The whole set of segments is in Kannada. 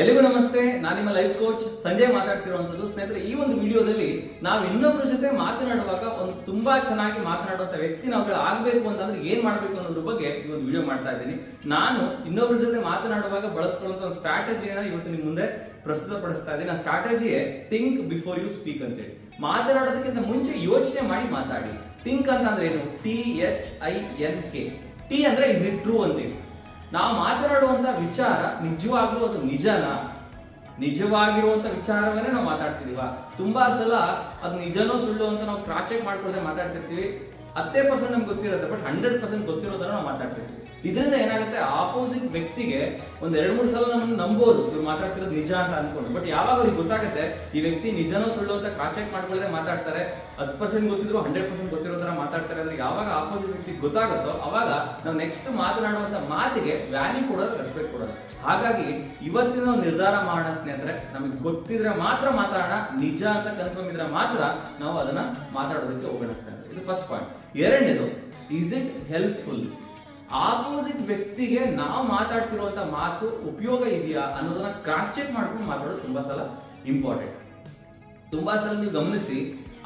ಎಲ್ಲಿಗೂ ನಮಸ್ತೆ. ನಾನು ನಿಮ್ಮ ಲೈಫ್ ಕೋಚ್ ಸಂಜಯ್ ಮಾತಾಡ್ತಿರುವಂಥದ್ದು. ಸ್ನೇಹಿತರೆ, ಈ ಒಂದು ವಿಡಿಯೋದಲ್ಲಿ ನಾವು ಇನ್ನೊಬ್ಬರ ಜೊತೆ ಮಾತನಾಡುವಾಗ ಒಂದು ತುಂಬಾ ಚೆನ್ನಾಗಿ ಮಾತನಾಡುವಂಥ ವ್ಯಕ್ತಿ ನಾವುಗಳು ಆಗಬೇಕು ಅಂತಂದ್ರೆ ಏನ್ ಮಾಡಬೇಕು ಅನ್ನೋದ್ರ ಬಗ್ಗೆ ಈ ಒಂದು ವಿಡಿಯೋ ಮಾಡ್ತಾ ಇದ್ದೀನಿ. ನಾನು ಇನ್ನೊಬ್ಬರ ಜೊತೆ ಮಾತನಾಡುವಾಗ ಬಳಸ್ಕೊಳ್ಳುವಂಥ ಒಂದು ಸ್ಟ್ರಾಟಜಿಯನ್ನ ಇವತ್ತು ನಿಮ್ಮ ಮುಂದೆ ಪ್ರಸ್ತುತಪಡಿಸ್ತಾ ಇದ್ದೀನಿ. ಆ ಸ್ಟ್ರಾಟಜಿಯೇ ಥಿಂಕ್ ಬಿಫೋರ್ ಯು ಸ್ಪೀಕ್ ಅಂತೇಳಿ. ಮಾತನಾಡೋದಕ್ಕಿಂತ ಮುಂಚೆ ಯೋಚನೆ ಮಾಡಿ ಮಾತಾಡಿ. ಥಿಂಕ್ ಅಂತಂದ್ರೆ ಏನು? T H I N K T ಅಂದ್ರೆ ಇಸ್ ಇಟ್ ಟ್ರೂ ಅಂತೀವಿ ನಾವು ಮಾತನಾಡುವಂಥ ವಿಚಾರ ನಿಜವಾಗ್ಲೂ ಅದು ನಿಜನಾ? ನಿಜವಾಗಿರುವಂತ ವಿಚಾರವನ್ನೇ ನಾವು ಮಾತಾಡ್ತಿದೀವ. ತುಂಬಾ ಸಲ ಅದು ನಿಜನೋ ಸುಳ್ಳು ಅಂತ ನಾವು ಕ್ರಾಸ್ ಚೆಕ್ ಮಾಡ್ಕೊಳ್ದೆ ಮಾತಾಡ್ತಿರ್ತೀವಿ. ಹತ್ತೇ ಪರ್ಸೆಂಟ್ ನಮ್ಗೆ ಗೊತ್ತಿರುತ್ತೆ ಬಟ್ ಹಂಡ್ರೆಡ್ ಪರ್ಸೆಂಟ್ ಗೊತ್ತಿರೋದನ್ನ ನಾವು ಮಾತಾಡ್ತೀವಿ. ಇದರಿಂದ ಏನಾಗುತ್ತೆ? ಆಪೋಸಿಟ್ ವ್ಯಕ್ತಿಗೆ ಒಂದ್ ಎರಡು ಮೂರು ಸಲ ನಮ್ಮನ್ನು ನಂಬೋದು. ಇವ್ರು ಮಾತಾಡ್ತಿರೋದು ನಿಜ ಅಂತ ಅನ್ಕೊಂಡು. ಬಟ್ ಯಾವಾಗ ಅವ್ರಿಗೆ ಗೊತ್ತಾಗುತ್ತೆ, ಈ ವ್ಯಕ್ತಿ ನಿಜನೋ ಸುಳ್ಳು ಅಂತ ಕಾಚೆಕ್ ಚೆಕ್ ಮಾಡ್ಕೊಳ್ಳದೆ ಮಾತಾಡ್ತಾರೆ, ಹತ್ತು ಪರ್ಸೆಂಟ್ ಗೊತ್ತಿದ್ರು ಹಂಡ್ರೆಡ್ ಪರ್ಸೆಂಟ್ ಗೊತ್ತಿರೋ ಥರ ಮಾತಾಡ್ತಾರೆ ಅಂದ್ರೆ ಯಾವಾಗ ಆಪೋಸಿಟ್ ವ್ಯಕ್ತಿ ಗೊತ್ತಾಗುತ್ತೋ, ಅವಾಗ ನಾವು ನೆಕ್ಸ್ಟ್ ಮಾತನಾಡುವಂತ ಮಾತಿಗೆ ವ್ಯಾಲ್ಯೂ ಕೊಡೋದು ರೆಸ್ಪೆಕ್ಟ್ ಕೊಡೋದು. ಹಾಗಾಗಿ ಇವತ್ತಿನ ನಿರ್ಧಾರ ಮಾಡೋಣ ಸ್ನೇಹಿತರೆ. ನಮಗೆ ಗೊತ್ತಿದ್ರೆ ಮಾತ್ರ ಮಾತಾಡೋಣ, ನಿಜ ಅಂತ ಕನ್ಫರ್ಮ್ ಇದ್ರೆ ಮಾತ್ರ ನಾವು ಅದನ್ನ ಮಾತಾಡೋದಕ್ಕೆ ಹೋಗೋಣ ಫಸ್ಟ್ ಪಾಯಿಂಟ್ ಎರಡನೇದು ಇಸ್ ಇಟ್ ಹೆಲ್ಪ್ಫುಲ್ ಆಪೋಸಿಟ್ ವ್ಯಕ್ತಿಗೆ ನಾವು ಮಾತಾಡ್ತಿರುವಂತ ಮಾತು ಉಪಯೋಗ ಇದೆಯಾ ಅನ್ನೋದನ್ನ ಕ್ರಾಸ್ ಚೆಕ್ ಮಾಡ್ಕೊಂಡು ಮಾತಾಡೋದು ತುಂಬಾ ಸಲ ಇಂಪಾರ್ಟೆಂಟ್ ತುಂಬಾ ಸಲ ನೀವು ಗಮನಿಸಿ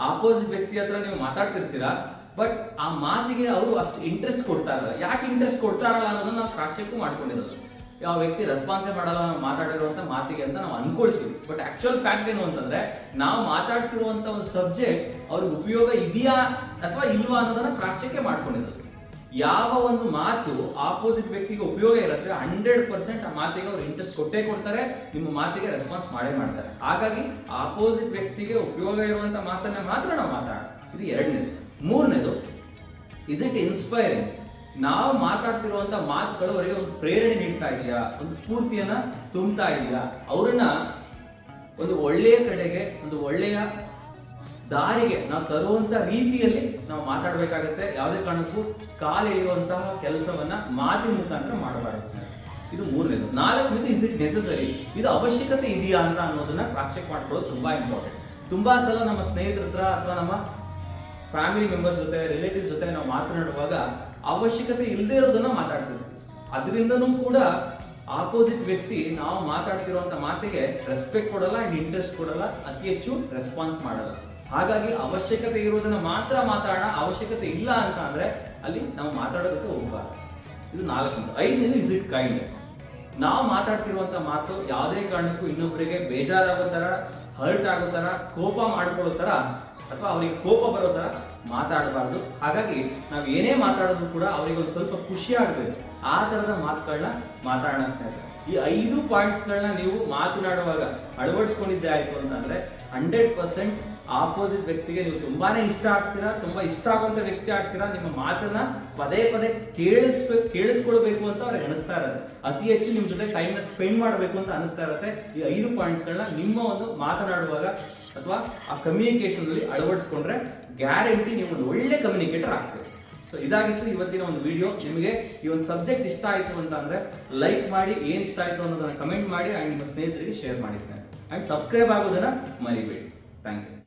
ಆಪೋಸಿಟ್ ವ್ಯಕ್ತಿ ಹತ್ರ ನೀವು ಮಾತಾಡ್ತಿರ್ತೀರಾ ಬಟ್ ಆ ಮಾತಿಗೆ ಅವರು ಅಷ್ಟು ಇಂಟ್ರೆಸ್ಟ್ ಕೊಡ್ತಾ ಇರಲ್ಲ. ಯಾಕೆ ಇಂಟ್ರೆಸ್ಟ್ ಕೊಡ್ತಾರಲ್ಲ ಅನ್ನೋದನ್ನ ನಾವು ಕ್ರಾಸ್ ಚೆಕ್ ಮಾಡ್ಕೊಂಡಿರೋದು. ಯಾವ ವ್ಯಕ್ತಿ ರೆಸ್ಪಾನ್ಸೇ ಮಾಡಲ್ಲ ನಾವು ಮಾತಾಡಿರುವಂತ ಮಾತಿಗೆ ಅಂತ ನಾವು ಅನ್ಕೊಳ್ತೀವಿ. ಬಟ್ ಆಕ್ಚುಯಲ್ ಫ್ಯಾಕ್ಟ್ ಏನು ಅಂತಂದ್ರೆ, ನಾವು ಮಾತಾಡ್ತಿರುವಂತ ಒಂದು ಸಬ್ಜೆಕ್ಟ್ ಅವ್ರಿಗೆ ಉಪಯೋಗ ಇದೆಯಾ ಅಥವಾ ಇಲ್ವಾ ಅನ್ನೋದನ್ನ ಪ್ರಾಚ್ಯಕ್ಕೆ ಮಾಡ್ಕೊಂಡಿದ್ದು ಯಾವ ಒಂದು ಮಾತು ಆಪೋಸಿಟ್ ವ್ಯಕ್ತಿಗೆ ಉಪಯೋಗ ಇರುತ್ತೆ ಹಂಡ್ರೆಡ್ ಪರ್ಸೆಂಟ್ ಆ ಮಾತಿಗೆ ಅವ್ರು ಇಂಟ್ರೆಸ್ಟ್ ಕೊಟ್ಟೇ ಕೊಡ್ತಾರೆ, ನಿಮ್ಮ ಮಾತಿಗೆ ರೆಸ್ಪಾನ್ಸ್ ಮಾಡೇ ಮಾಡ್ತಾರೆ. ಹಾಗಾಗಿ ಆಪೋಸಿಟ್ ವ್ಯಕ್ತಿಗೆ ಉಪಯೋಗ ಇರುವಂತ ಮಾತನ್ನ ಮಾತ್ರ ನಾವು ಮಾತಾಡೋಣ ಇದು ಎರಡನೇದು. ಮೂರನೇದು ಇಸ್ ಇಟ್ ಇನ್ಸ್ಪೈರಿಂಗ್ ನಾವು ಮಾತಾಡ್ತಿರುವಂತ ಮಾತುಗಳು ಅವರಿಗೆ ಒಂದು ಪ್ರೇರಣೆ ನೀಡ್ತಾ ಇದೆಯಾ? ಒಂದು ಸ್ಫೂರ್ತಿಯನ್ನ ತುಂಬ್ತಾ ಇದೆಯಾ? ಅವ್ರನ್ನ ಒಂದು ಒಳ್ಳೆಯ ಕಡೆಗೆ, ಒಂದು ಒಳ್ಳೆಯ ದಾರಿಗೆ ನಾವು ತರುವಂತ ರೀತಿಯಲ್ಲಿ ನಾವು ಮಾತಾಡಬೇಕಾಗುತ್ತೆ. ಯಾವುದೇ ಕಾರಣಕ್ಕೂ ಕಾಲೆಳೆಯುವಂತಹ ಕೆಲಸವನ್ನ ಮಾತಿನ ಮುಖಾಂತರ ಮಾಡಬಾರದು. ಇದು ಮೂರನೇದು. ನಾಲ್ಕನೇದು ಇಸ್ ಇಟ್ ನೆಸಸರಿ ಇದು ಅವಶ್ಯಕತೆ ಇದೆಯಾ ಅಂತ ಅನ್ನೋದನ್ನ ಪ್ರಾಕ್ಚೆಕ್ ಮಾಡ್ಕೊಳ್ಳೋದು ತುಂಬಾ ಇಂಪಾರ್ಟೆಂಟ್ ತುಂಬಾ ಸಲ ನಮ್ಮ ಸ್ನೇಹಿತರ ಹತ್ರ ಅಥವಾ ನಮ್ಮ ಫ್ಯಾಮಿಲಿ ಮೆಂಬರ್ಸ್ ಜೊತೆ ರಿಲೇಟಿವ್ ಜೊತೆ ನಾವು ಮಾತನಾಡುವಾಗ ಅವಶ್ಯಕತೆ ಇಲ್ಲದೆ ಇರೋದನ್ನ ಮಾತಾಡ್ತಿರ್ತೀವಿ ಅದರಿಂದನೂ ಕೂಡ ಆಪೋಸಿಟ್ ವ್ಯಕ್ತಿ ನಾವು ಮಾತಾಡ್ತಿರುವಂತ ಮಾತಿಗೆ ರೆಸ್ಪೆಕ್ಟ್ ಕೊಡಲ್ಲ ಅಂಡ್ ಇಂಟ್ರೆಸ್ಟ್ ಕೊಡಲ್ಲ, ಅತಿ ಹೆಚ್ಚು ರೆಸ್ಪಾನ್ಸ್ ಮಾಡಲ್ಲ. ಹಾಗಾಗಿ ಅವಶ್ಯಕತೆ ಇರೋದನ್ನ ಮಾತ್ರ ಮಾತಾಡೋಣ ಅವಶ್ಯಕತೆ ಇಲ್ಲ ಅಂತ ಅಂದ್ರೆ ಅಲ್ಲಿ ನಾವು ಮಾತಾಡೋದಕ್ಕೆ ಹೋಗ್ಬಾರ್ದು. ಇದು ನಾಲ್ಕು ಐದನೇದು ಇಸ್ ಇಟ್ ಕೈಂಡ್ ನಾವು ಮಾತಾಡ್ತಿರುವಂತ ಮಾತು ಯಾವುದೇ ಕಾರಣಕ್ಕೂ ಇನ್ನೊಬ್ಬರಿಗೆ ಬೇಜಾರಾಗೋ ತರ ಹರ್ಟ್ ಆಗೋ ಥರ ಕೋಪ ಮಾಡ್ಕೊಳ್ಳೋ ಥರ ಅಥವಾ ಅವರಿಗೆ ಕೋಪ ಬರೋ ಥರ ಮಾತಾಡಬಾರ್ದು. ಹಾಗಾಗಿ ನಾವು ಏನೇ ಮಾತಾಡಿದ್ರು ಕೂಡ ಅವರಿಗೆ ಒಂದು ಸ್ವಲ್ಪ ಖುಷಿ ಆಗಬೇಕು. ಆ ಥರದ ಮಾತುಗಳನ್ನ ಮಾತಾಡೋಣ ಸ್ನೇಹಿತರೆ. ಈ ಐದು ಪಾಯಿಂಟ್ಸ್ಗಳನ್ನ ನೀವು ಮಾತನಾಡುವಾಗ ಅಳವಡಿಸ್ಕೊಂಡಿದ್ದೆ ಆಯಿತು ಅಂತಂದರೆ ಹಂಡ್ರೆಡ್ ಪರ್ಸೆಂಟ್ ಆಪೋಸಿಟ್ ವ್ಯಕ್ತಿಗೆ ನೀವು ತುಂಬಾನೇ ಇಷ್ಟ ಆಗ್ತೀರಾ, ತುಂಬಾ ಇಷ್ಟ ಆಗುವಂತ ವ್ಯಕ್ತಿ ಆಗ್ತೀರಾ, ನಿಮ್ಮ ಮಾತನ್ನ ಪದೇ ಪದೇ ಕೇಳಿಸ್ ಕೇಳಿಸ್ಕೊಳ್ಬೇಕು ಅಂತ ಅವ್ರಿಗೆ ಅನಿಸ್ತಾ ಇರತ್ತೆ ಅತಿ ಹೆಚ್ಚು ನಿಮ್ ಜೊತೆ ಟೈಮ್ನ ಸ್ಪೆಂಡ್ ಮಾಡಬೇಕು ಅಂತ ಅನಿಸ್ತಾ ಇರುತ್ತೆ. ಈ ಐದು ಪಾಯಿಂಟ್ಸ್ಗಳನ್ನ ನಿಮ್ಮ ಒಂದು ಮಾತನಾಡುವಾಗ ಅಥವಾ ಆ ಕಮ್ಯುನಿಕೇಶನ್ ಅಲ್ಲಿ ಅಳವಡಿಸ್ಕೊಂಡ್ರೆ ಗ್ಯಾರಂಟಿ ನೀವು ಒಂದು ಒಳ್ಳೆ ಕಮ್ಯುನಿಕೇಟರ್ ಆಗ್ತೀರಿ. ಸೊ ಇದಾಗಿತ್ತು ಇವತ್ತಿನ ಒಂದು ವಿಡಿಯೋ ನಿಮಗೆ ಈ ಒಂದು ಸಬ್ಜೆಕ್ಟ್ ಇಷ್ಟ ಆಯಿತು ಅಂತ ಅಂದ್ರೆ ಲೈಕ್ ಮಾಡಿ, ಏನ್ ಇಷ್ಟ ಆಯಿತು ಅನ್ನೋದನ್ನ ಕಮೆಂಟ್ ಮಾಡಿ ಆ್ಯಂಡ್ ನಿಮ್ಮ ಸ್ನೇಹಿತರಿಗೆ ಶೇರ್ ಮಾಡಿ ಅಂಡ್ ಸಬ್ಸ್ಕ್ರೈಬ್ ಆಗೋದನ್ನ ಮರಿಬೇಡಿ. Thank you